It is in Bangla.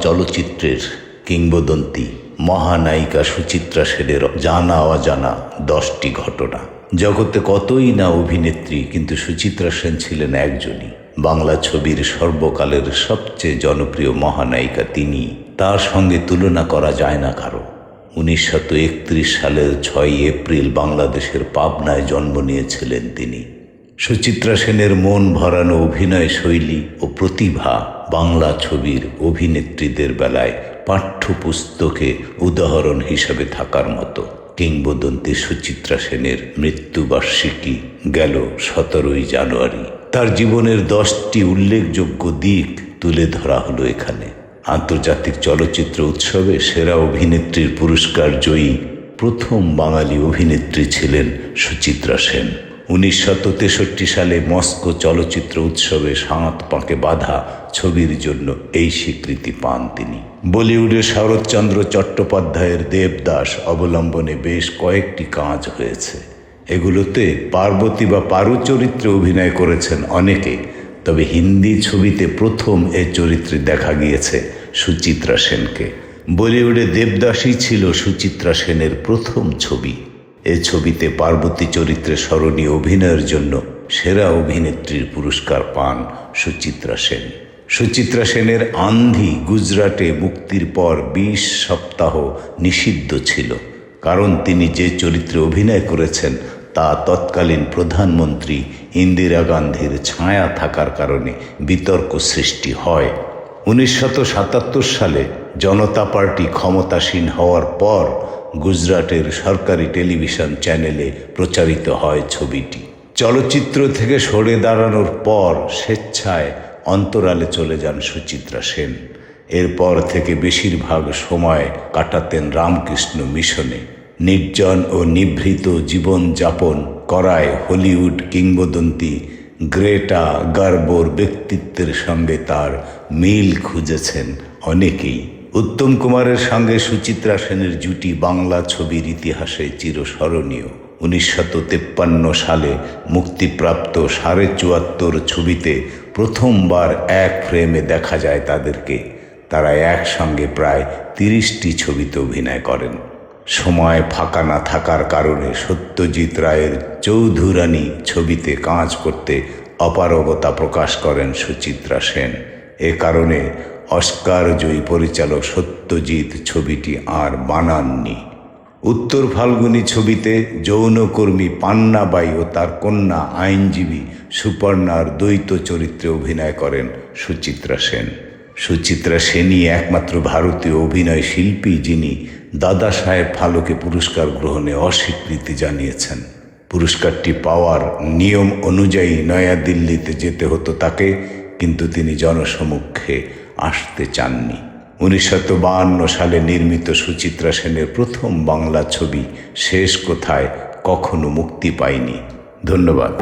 চলচ্চিত্রের কিংবদন্তি মহানায়িকা সুচিত্রা সেনের জানা অজানা দশটি ঘটনা। জগতে কতই না অভিনেত্রী, কিন্তু সুচিত্রা সেন ছিলেন একজনই। বাংলা ছবির সর্বকালের সবচেয়ে জনপ্রিয় মহানায়িকা তিনি। তার সঙ্গে তুলনা করা যায় না কারও। একত্রিশ সালের ছয়ই এপ্রিল বাংলাদেশের পাবনায় জন্ম নিয়েছিলেন তিনি। সুচিত্রা সেনের মন ভরানো অভিনয় শৈলী ও প্রতিভা বাংলা ছবির অভিনেত্রীদের বেলায় পাঠ্যপুস্তকে উদাহরণ হিসেবে থাকার মতো। কিংবদন্তি সুচিত্রা সেনের মৃত্যুবার্ষিকী গেল সতেরোই জানুয়ারি। তার জীবনের দশটি উল্লেখযোগ্য দিক তুলে ধরা হলো এখানে। আন্তর্জাতিক চলচ্চিত্র উৎসবে সেরা অভিনেত্রীর পুরস্কার জয়ী প্রথম বাঙালি অভিনেত্রী ছিলেন সুচিত্রা সেন। তেষট্টি সালে মস্কো চলচ্চিত্র উৎসবে সাঁত পাঁকে বাধা ছবির জন্য এই স্বীকৃতি পান তিনি। বলিউডে শরৎচন্দ্র চট্টোপাধ্যায়ের দেবদাস অবলম্বনে বেশ কয়েকটি কাজ হয়েছে। এগুলোতে পার্বতী বা পারু চরিত্রে অভিনয় করেছেন অনেকে, তবে হিন্দি ছবিতে প্রথম এ চরিত্রে দেখা গিয়েছে সুচিত্রা সেনকে। বলিউডে দেবদাসী ছিল সুচিত্রা সেনের প্রথম ছবি। এ ছবিতে পার্বতী চরিত্রে স্মরণীয় অভিনয়ের জন্য সেরা অভিনেত্রীর পুরস্কার পান সুচিত্রা সেন। সুচিত্রা সেনের আন্ধি গুজরাটে মুক্তির পর বিশ সপ্তাহ নিষিদ্ধ ছিল। কারণ তিনি যে চরিত্রে অভিনয় করেছেন, তা তৎকালীন প্রধানমন্ত্রী ইন্দিরা গান্ধীর ছায়া থাকার কারণে বিতর্ক সৃষ্টি হয়। সাতাত্তর সালে জনতা পার্টি ক্ষমতাসীন হওয়ার পর গুজরাটের সরকারি টেলিভিশন চ্যানেলে প্রচারিত হয় ছবিটি। চলচ্চিত্র থেকে সরে দাঁড়ানোর পর স্বেচ্ছায় অন্তরালে চলে যান সুচিত্রা সেন। এরপর থেকে বেশিরভাগ সময় কাটাতেন রামকৃষ্ণ মিশনে। নির্জন ও নিভৃত জীবনযাপন করায় হলিউড কিংবদন্তি গ্রেটা গার্বোর ব্যক্তিত্বের সঙ্গে তার মিল খুঁজেছেন অনেকেই। উত্তম কুমারের সঙ্গে সুচিত্রা সেনের জুটি বাংলা ছবির ইতিহাসে চিরস্মরণীয়। উনিশশো তেপ্পান্ন সালে মুক্তিপ্রাপ্ত সাড়ে চুয়াত্তর ছবিতে প্রথমবার এক ফ্রেমে দেখা যায় তাদেরকে। তারা একসঙ্গে প্রায় তিরিশটি ছবিতে অভিনয় করেন। সময় ফাঁকা না থাকার কারণে সত্যজিৎ রায়ের চৌধুরানী ছবিতে কাজ করতে অপারগতা প্রকাশ করেন সুচিত্রা সেন। এ কারণে অস্কার জয়ী পরিচালক সত্যজিৎ ছবিটি আর বানাননি। উত্তর ফাল্গুনী ছবিতে যৌনকর্মী পান্নাবাই ও তার কন্যা আইনজীবী সুপর্ণার দ্বৈত চরিত্রে অভিনয় করেন সুচিত্রা সেন। সুচিত্রা সেনই একমাত্র ভারতীয় অভিনয় শিল্পী যিনি দাদা সাহেব ফালকে পুরস্কার গ্রহণে অস্বীকৃতি জানিয়েছেন। পুরস্কারটি পাওয়ার নিয়ম অনুযায়ী নয়াদিল্লিতে যেতে হতো তাকে, কিন্তু তিনি জনসমক্ষে আসতে চাননি। উনিশশো সালে নির্মিত সুচিত্রা সেনের প্রথম বাংলা ছবি শেষ কোথায় কখনো মুক্তি পায়নি। ধন্যবাদ।